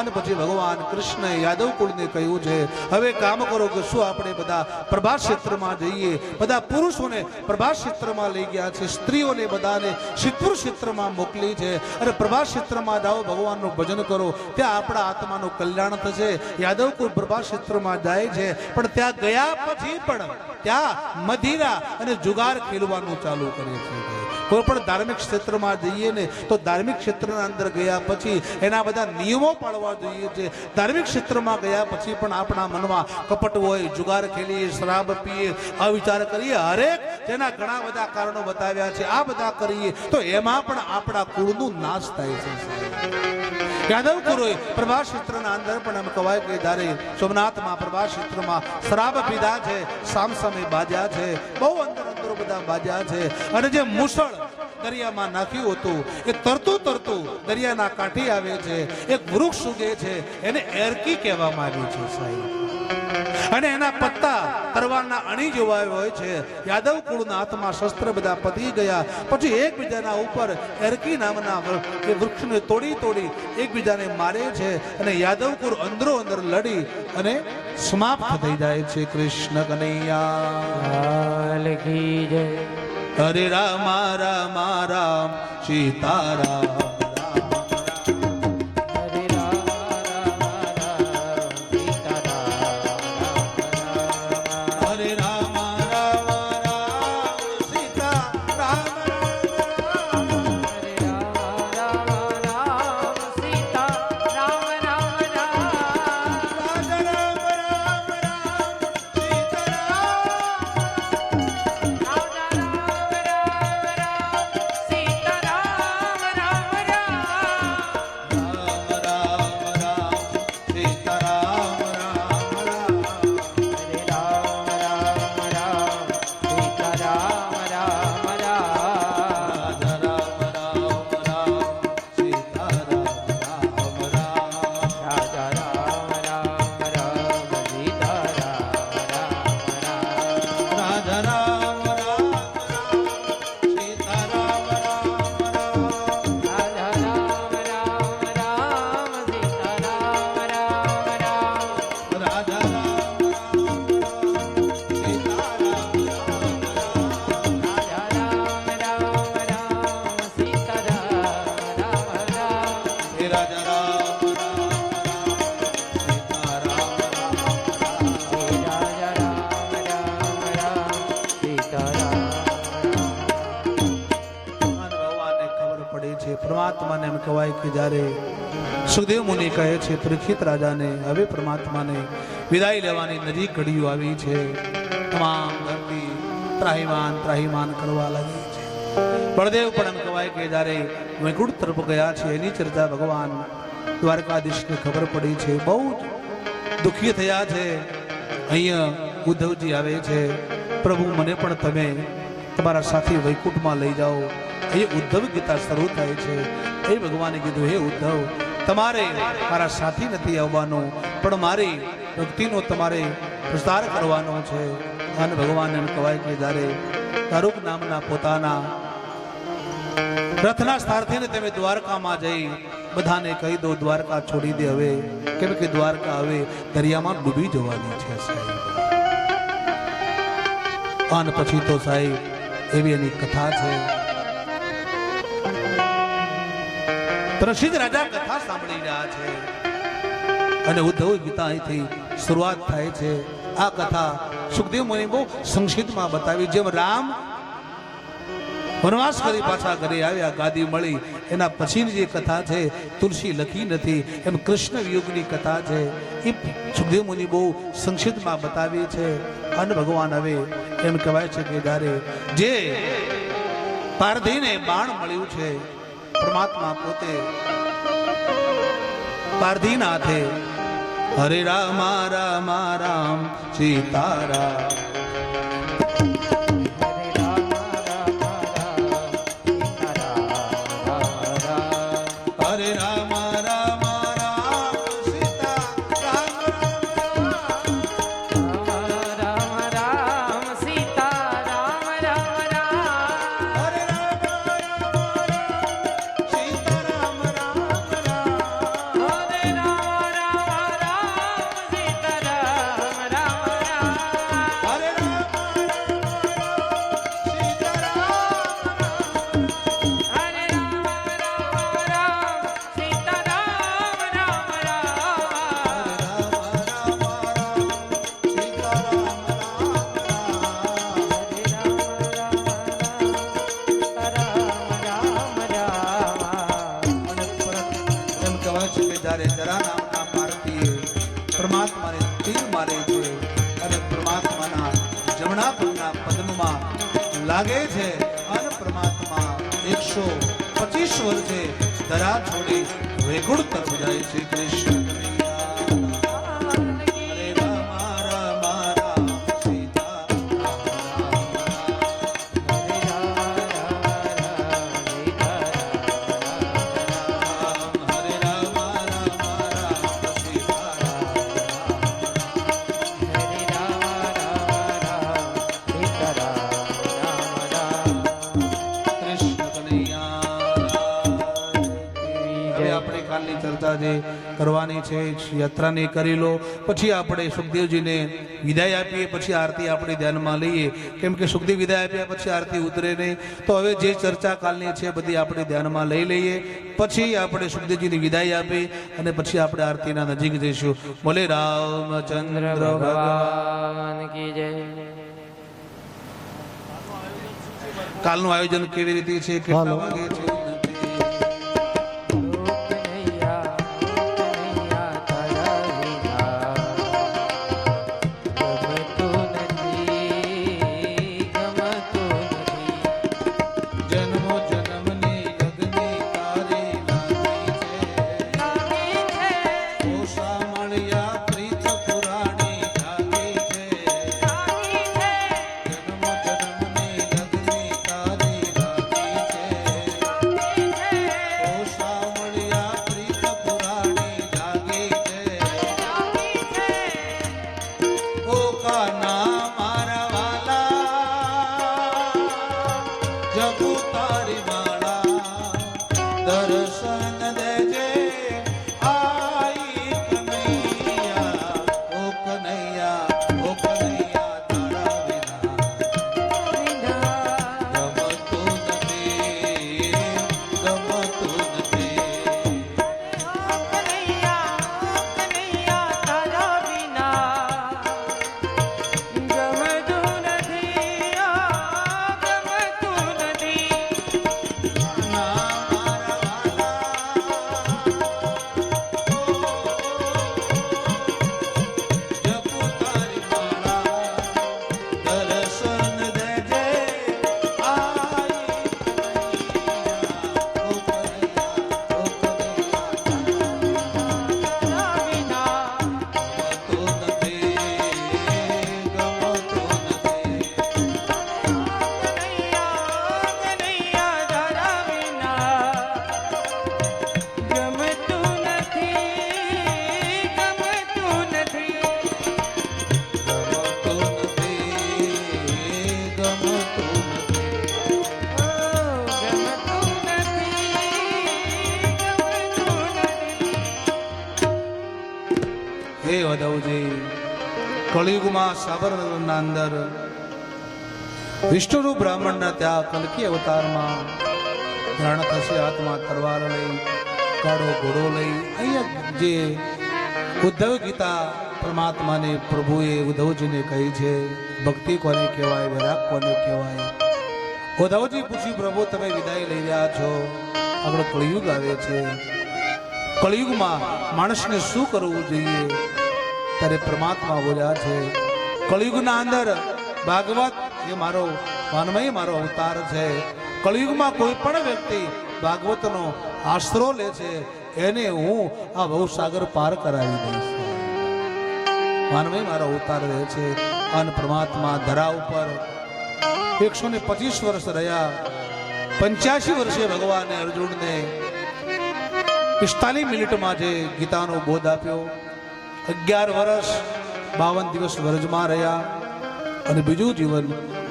અને પછી ભગવાન કૃષ્ણએ યાદવ કુળને કહ્યું છે, હવે કામ કરો કે શું આપણે બધા પ્રભાસ ક્ષેત્રમાં જઈએ? બધા પુરુષોને પ્રભાસ ક્ષેત્રમાં લઈ ગયા છે, સ્ત્રીઓને બધાને સિદ્ધપુર ક્ષેત્રમાં મોકલી છે. અને પ્રભાસ ક્ષેત્રમાં જાઓ, ભગવાનનું ભજન કરો. ત્યાં આપણા આત્માનું કલ્યાણ થશે. યાદવ કુળ પ્રભાસ ક્ષેત્રમાં જાય છે, પણ ત્યાં ગયા પછી પણ ત્યાં મદિરા અને જુગાર ખેલવાનું ચાલુ કરે છે. કોઈ પણ ધાર્મિક ક્ષેત્રમાં જઈએ ને, તો ધાર્મિક ક્ષેત્રના અંદર ગયા પછી એના બધા નિયમો પાળવા જોઈએ છે. ધાર્મિક ક્ષેત્રમાં ગયા પછી પણ આપણા મનમાં કપટ હોય, જુગાર ખેલીએ શરાબ પીએ અવિચાર કરીએ. હરેક તેના ઘણા બધા કારણો બતાવ્યા છે, આ બધા કરીએ, તો એમાં પણ આપણા કુળનું નાશ થાય છે. યાદવ કુરોએ પ્રભાસ ક્ષેત્રના અંદર પણ એમ કહેવાય કે જ્યારે સોમનાથમાં પ્રભાસ ક્ષેત્રમાં શરાબ પીધા છે, સામસામે બાજ્યા છે, બહુ અંદર બધા બાજ્યા છે. અને જે મુસળ દરિયામાં નાખ્યું હતું, એ તરતું તરતું દરિયાના કાંઠે આવે છે. એક વૃક્ષ ઉગે છે, એને એરકી કહેવામાં આવી છે સાહેબ. અને એના પત્તા તરવાના અણી જેવા હોય છે. યાદવ કુળના હાથમાં શસ્ત્ર બધા પતી ગયા. પછી એકબીજાના ઉપર એરકી નામના એ વૃક્ષને તોડી તોડી એકબીજાને મારે છે. અને યાદવ કુળ અંદરો અંદર લડી અને સમાપ્ત થઈ જાય છે કૃષ્ણ કનૈયા. હરે રામ રામ રામ સીતારામ. છે, પરમાત્માને એમ કહેવાય કે જ્યારે સુખદેવ મુનિ કહે છે પરીક્ષિત રાજાને, હવે પરમાત્માને વિદાય લેવાની નજીક ઘડીઓ આવી છે. તમામ ધરતી ત્રાહિમાન, ત્રાહીમાન કરવા લાગી છે. બળદેવ પણ એમ કહેવાય કે જ્યારે વૈકુંઠ તરફ ગયા છે, એની ચર્ચા ભગવાન દ્વારકાધીશને ખબર પડી છે. બહુ જ દુઃખી થયા છે. અહીંયા ઉદ્ધવજી આવે છે. પ્રભુ, મને પણ તમે તમારા સાથે વૈકુંઠમાં લઈ જાઓ. એ ઉદ્ધવ ગીતા શરૂ થાય છે. એ ભગવાને કીધું, હે ઉદ્ધવ, તમારે મારા સાથી નથી આવવાનો, પણ મારી ભક્તિનો તમારે પ્રસાર કરવાનો છે. અને ભગવાન એમ કહેવાય કે, જ્યારે તારુક નામના પોતાના રથના સ્થાર્થીને તમે દ્વારકામાં જઈ બધાને કહી દો, દ્વારકા છોડી દે હવે. કેમ કે દ્વારકા હવે દરિયામાં ડૂબી જવાની છે, સાહેબ. અને પછી તો સાહેબ, એવી એની કથા છે. પ્રસિદ્ધ રાજા કથા સાંભળી રહ્યા છે. અને ઉદ્ધવ ગીતા અહીંથી શરૂઆત થાય છે. આ કથા સુખદેવ મુનિ બહુ સંક્ષિપ્તમાં બતાવી. જેમ રામ વનવાસ કરી પાછા ઘરે આવ્યા, ગાદી મળી. એના પછીની જે કથા છે, તુલસી લખી નથી. એમ કૃષ્ણ યુગની કથા છે. એ સુખદેવ મુનિ બહુ સંક્ષિપ્તમાં બતાવી છે. અને ભગવાન હવે એમ કહેવાય છે કે જ્યારે જે પારધીને બાણ મળ્યું છે પરમાત્મા પોતે પારધીના હાથે હરે રામ રામ રામ સીતારામ. એકસો પચીસ વર્ષે ધરા છોડી વૈકુંઠ તરફ જાય છે કૃષ્ણ. છે યાત્રાને કરી લો. પછી આપણે સુખદેવજીને વિદાય આપીએ પછી આરતી આપણે ધ્યાનમાં લઈએ. કેમ કે સુખદેવ વિદાય આપ્યા પછી આરતી ઉતરે નહીં. તો હવે જે ચર્ચા કાલની છે બધી આપણે ધ્યાનમાં લઈ લઈએ. પછી આપણે સુખદેવજીની વિદાય આપી અને પછી આપણે આરતીના નજીક જઈશું. બોલે રામચંદ્ર ભગવાન ભગવાન કી જય. કાલનું આયોજન કેવી રીતે છે કેટલા વાગે છે? સાબરમતીના અંદર વિષ્ણુરૂ બ્રાહ્મણના ત્યાં કલકી અવતારમાં ધારણ થશે, હાથમાં તરવાર લઈ કાળો ઘોડો લઈ. અહીંયા જે ઉદ્ધવ ગીતા પરમાત્માને પ્રભુએ ઉદ્ધવજીને કહી છે, ભક્તિ કોને કહેવાય, વૈરાગ કોને કહેવાય? ઉદ્ધવજી પૂછ્યું, પ્રભુ, તમે વિદાય લઈ રહ્યા છો? આગળ કળિયુગ આવે છે. કળિયુગમાં માણસને શું કરવું જોઈએ? ત્યારે પરમાત્મા બોલ્યા છે કળિયુગના અંદર ભાગવત એ મારો માનમય મારો અવતાર છે. કળિયુગમાં કોઈ પણ વ્યક્તિ ભાગવતનો આશરો લે છે, એને હું આ ભવસાગર પાર કરાવી દઈશ. માનમય મારો અવતાર રહે છે. અન પરમાત્મા ધરા ઉપર એકસો ને પચીસ વર્ષ રહ્યા. પંચ્યાસી વર્ષે ભગવાને અર્જુનને પિસ્તાલીસ મિનિટમાં જે ગીતાનો બોધ આપ્યો. અગિયાર વર્ષ બાવન દિવસ વ્રજમાં રહ્યા અને બીજું જીવન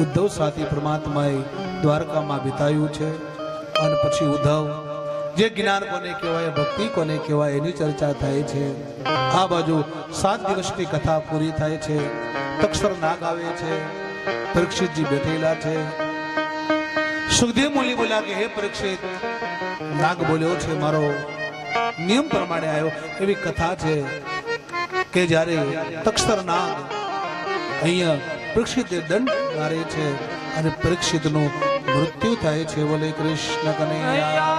ઉદ્ધવ સાથે પરમાત્માએ દ્વારકામાં વિતાયું છે. અને પછી ઉદ્ધવ, જે જ્ઞાન કોને કહેવાય, ભક્તિ કોને કહેવાય, એની ચર્ચા થાય છે. આ બાજુ સાત દિવસની કથા પૂરી થાય છે. તક્ષર નાગ આવે છે. પરીક્ષિતજી બેઠેલા છે. સુખદેવ મુલી બોલ્યા કે, હે પરીક્ષિત, નાગ બોલ્યો છે મારો. નિયમ પ્રમાણે આવ્યો એવી કથા છે. કે જ્યારે તક્ષર નાગ અહીંયા પરીક્ષિતે દંડ મારે છે અને પરીક્ષિતનું મૃત્યુ થાય છે, બોલે કૃષ્ણ કનૈયા.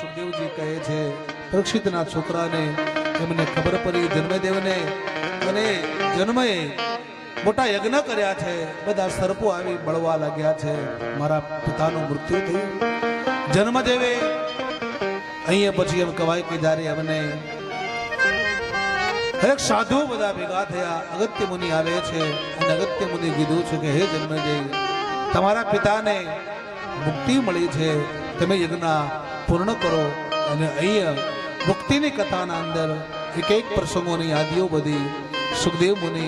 સુખદેવજી કહે છે, પરીક્ષિતના છોકરાને એમને ખબર પડી, જન્મદેવને અને જન્મએ મોટા યજ્ઞ કર્યા છે, બધા સર્પો આવી બળવા લાગ્યા છે, મારા પિતાનું મૃત્યુ થયું. જન્મદેવે અહીંયા પછી એમ કવાય કે જ્યારે અમને એક સાધુ, બધા ભેગા થયા, અગત્ય મુનિ આવે છે અને અગત્ય મુનિ કીધું છે કે હે જન્મજય, તમારા પિતાને મુક્તિ મળી છે, તમે યજ્ઞ પૂર્ણ કરો અને અહીંયા મુક્તિની કથાના અંદર એક એક પ્રસંગોની યાદીઓ બધી સુખદેવ મુનિ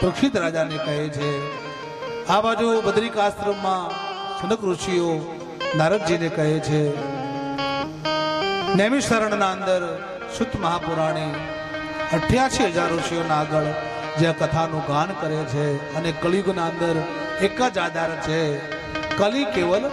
પ્રક્ષિત રાજાને કહે છે. આ બાજુ બદ્રિકાશ્રમમાં સનક ઋષિઓ નારદજીને કહે છે નૈમિષરણના અંદર સુત મહાપુરાણી અઠ્યાસી હજાર ઋષિઓના આગળ જે કથાનું ગાન કરે છે અને કલિયુગના અંદર એક જ આધાર છે. કલી કેવલ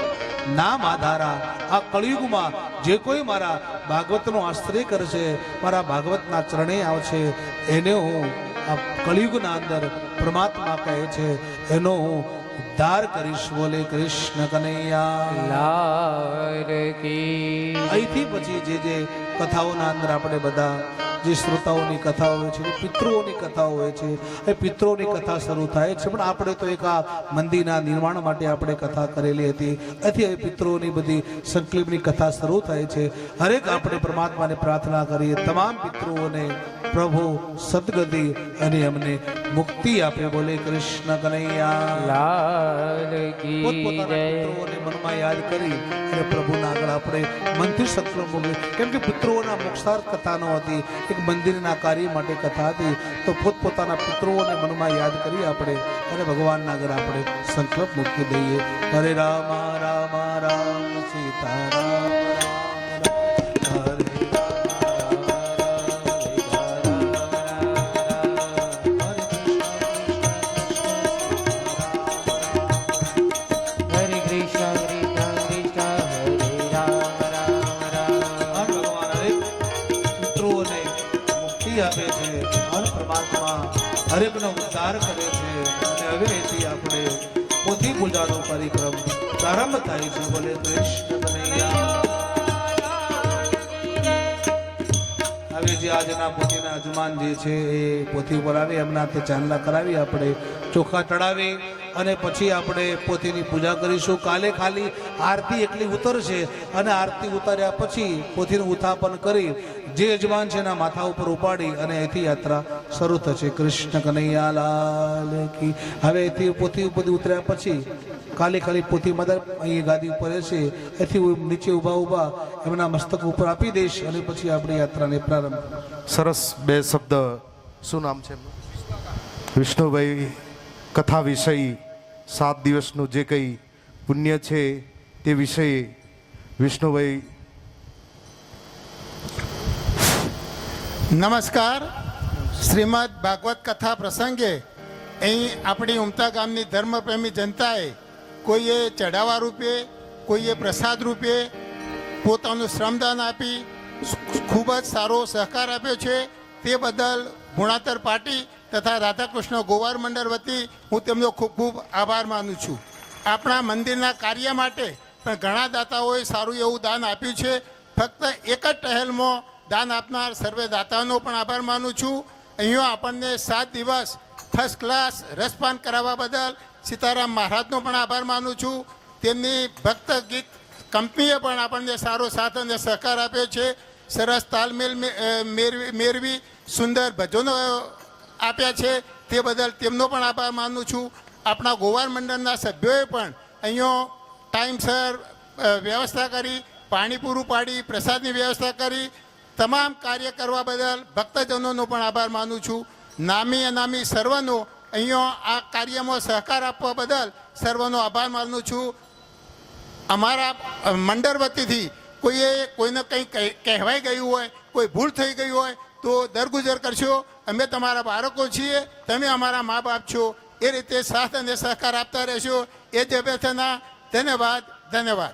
નામ આધારા. આ કળિયુગમાં જે કોઈ મારા ભાગવતનો આશ્રય કરશે, મારા ભાગવતના ચરણે આવશે, એને હું આ કળિયુગના અંદર પરમાત્મા કહે છે. એનો હું ઉદ્ધાર કરીશ બોલે કૃષ્ણ કનૈયા. લાલ કી. અહીંથી પછી જે જે કથાઓના અંદર આપણે બધા જે શ્રોતાઓની કથા હોય છે પિતૃઓની કથા હોય છે એ પિતૃઓની કથા શરૂ થાય છે. પણ આપણે તો એક આ મંદિરના નિર્માણ માટે આપણે કથા કરેલી હતી. એથી હવે પિતૃઓની બધી સંકલ્પની કથા શરૂ થાય છે. હરેક આપણે પરમાત્માને પ્રાર્થના કરીએ તમામ પિતૃઓને પ્રભુ સદગતિ અને અમને મુક્તિ આપે. બોલે કૃષ્ણ કનૈયા. લાલ કી પોતપોતાના મનમાં યાદ કરી અને પ્રભુના આગળ આપણે મનથી સત્ર મૂકીએ કેમ કે પિતૃઓના મોક્ષાર્થ કથા ન હતી. એક મંદિરના કાર્ય માટે કથા હતી. તો પોતપોતાના પિતૃઓને મનમાં યાદ કરી આપણે, અને ભગવાનના આગળ આપણે સંકલ્પ મૂકી દઈએ. હરે રામ રામ રામ સીતા પૂજાનો કાર્યક્રમ પ્રારંભ થાય છે બોલે કૃષ્ણ હવે જે આજના પોતીના અજમાન જે છે એ પોથી ઉપર આવે, એમના તે ચાંદલા કરાવી, આપણે ચોખા ચડાવી. અને પછી આપણે પોથીની પૂજા કરીશું. કાલે ખાલી આરતી એટલી ઉતરશે અને આરતી ઉતાર્યા પછી પોથીનું ઉત્થાપન કરી જે યજમાન છે એના માથા ઉપર ઉપાડી અને અહીંથી યાત્રા શરૂ થશે. કૃષ્ણ કનૈયા લાલ કી. હવે અહીંથી પોથી ઉપર ઉતર્યા પછી કાલે ખાલી પોથી મદદ અહીં ગાદી ઉપર રહેશે. એથી નીચે ઊભા ઊભા એમના મસ્તક ઉપર આપી દઈશ અને પછી આપણી યાત્રાને પ્રારંભ. સરસ બે શબ્દ. શું નામ છે વિષ્ણુભાઈ કથા વિષય સાત દિવસનું જે કંઈ પુણ્ય છે તે વિષયે વિષ્ણુભાઈ નમસ્કાર. શ્રીમદ ભાગવત કથા પ્રસંગે અહીં આપણી ઉમતા ગામની ધર્મપ્રેમી જનતાએ કોઈએ ચઢાવા રૂપે, કોઈએ પ્રસાદ રૂપે પોતાનું શ્રમદાન આપી, ખૂબ જ સારો સહકાર આપ્યો છે. તે બદલ ગુણાતર પાર્ટી તથા રાધાકૃષ્ણ ગોવાર મંડળ વતી હું તેમનો ખૂબ ખૂબ આભાર માનું છું. આપણા મંદિરના કાર્ય માટે પણ ઘણા દાતાઓએ સારું એવું દાન આપ્યું છે. ફક્ત એક જ ટહેલમાં દાન આપનાર સર્વે દાતાઓનો પણ આભાર માનું છું. અહીંયા આપણને સાત દિવસ ફર્સ્ટ ક્લાસ રસપાન કરાવવા બદલ સીતારામ મહારાજનો પણ આભાર માનું છું. તેમની ભક્ત ગીત કંપનીએ પણ આપણને સારો સાથ અને સહકાર આપ્યો છે. સરસ તાલમેલ મેળવી સુંદર ભજનો આપ્યા છે. તે બદલ તેમનો પણ આભાર માનું છું. આપણા ગોવાર મંડળના સભ્યોએ પણ અહીંયા ટાઈમસર વ્યવસ્થા કરી પાણી પૂરું પાડી, પ્રસાદની વ્યવસ્થા કરી, તમામ કાર્ય કરવા બદલ ભક્તજનોનો પણ આભાર માનું છું. નામી અનામી સર્વનો અહીંયા આ કાર્યમાં સહકાર આપવા બદલ સર્વનો આભાર માનું છું. અમારા મંડળ વતીથી કોઈએ કોઈને કંઈ કહે- કહેવાઈ ગયું હોય, કોઈ ભૂલ થઈ ગઈ હોય, તો દરગુજર કરશો. અમે તમારા બાળકો છીએ, તમે અમારા મા બાપ છો. એ રીતે સાથ અને સહકાર આપતા રહેશો. એ જ અભ્યર્થના. ધન્યવાદ ધન્યવાદ.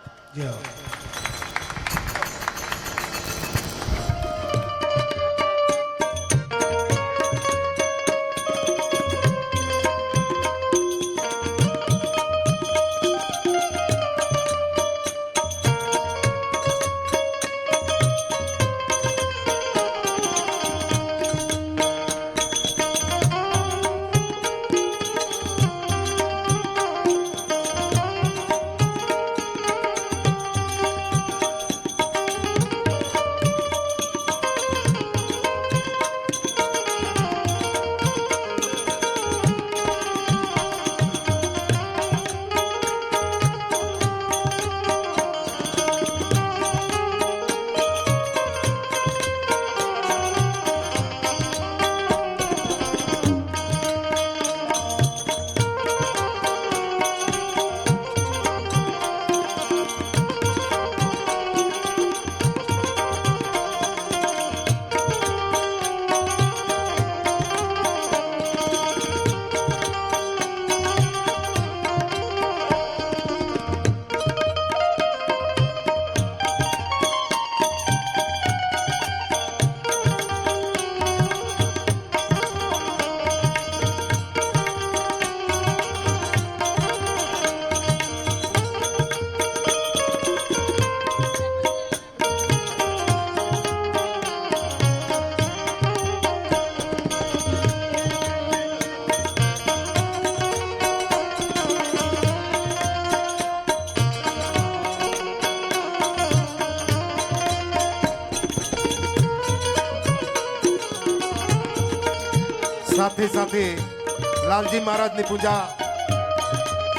સાથે લાલજી મહારાજની પૂજા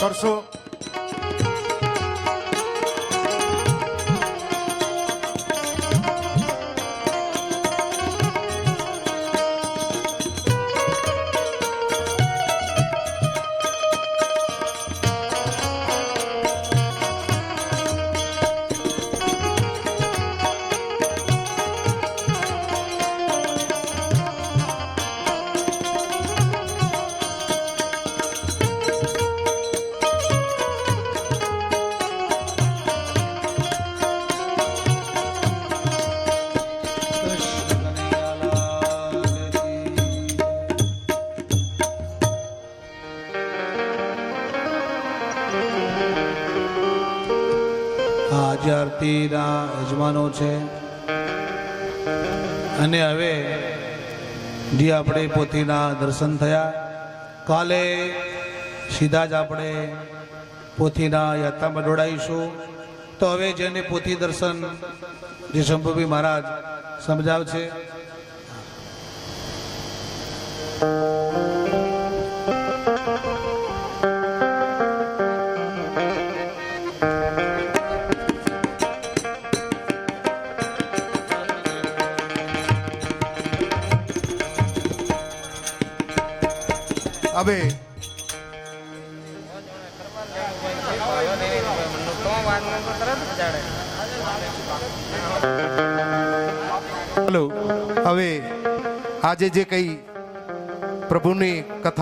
કરશો. આજે યજમાનો છે. અને હવે જે આપણે પોથીના દર્શન થયા, કાલે સીધા જ આપણે પોથીના યાત્રામાં જોડાઈશું તો હવે જેને પોથી દર્શન જે શંભુભી મહારાજ સમજાવશે. હવે હલો હવે આજે જે કઈ પ્રભુની કથા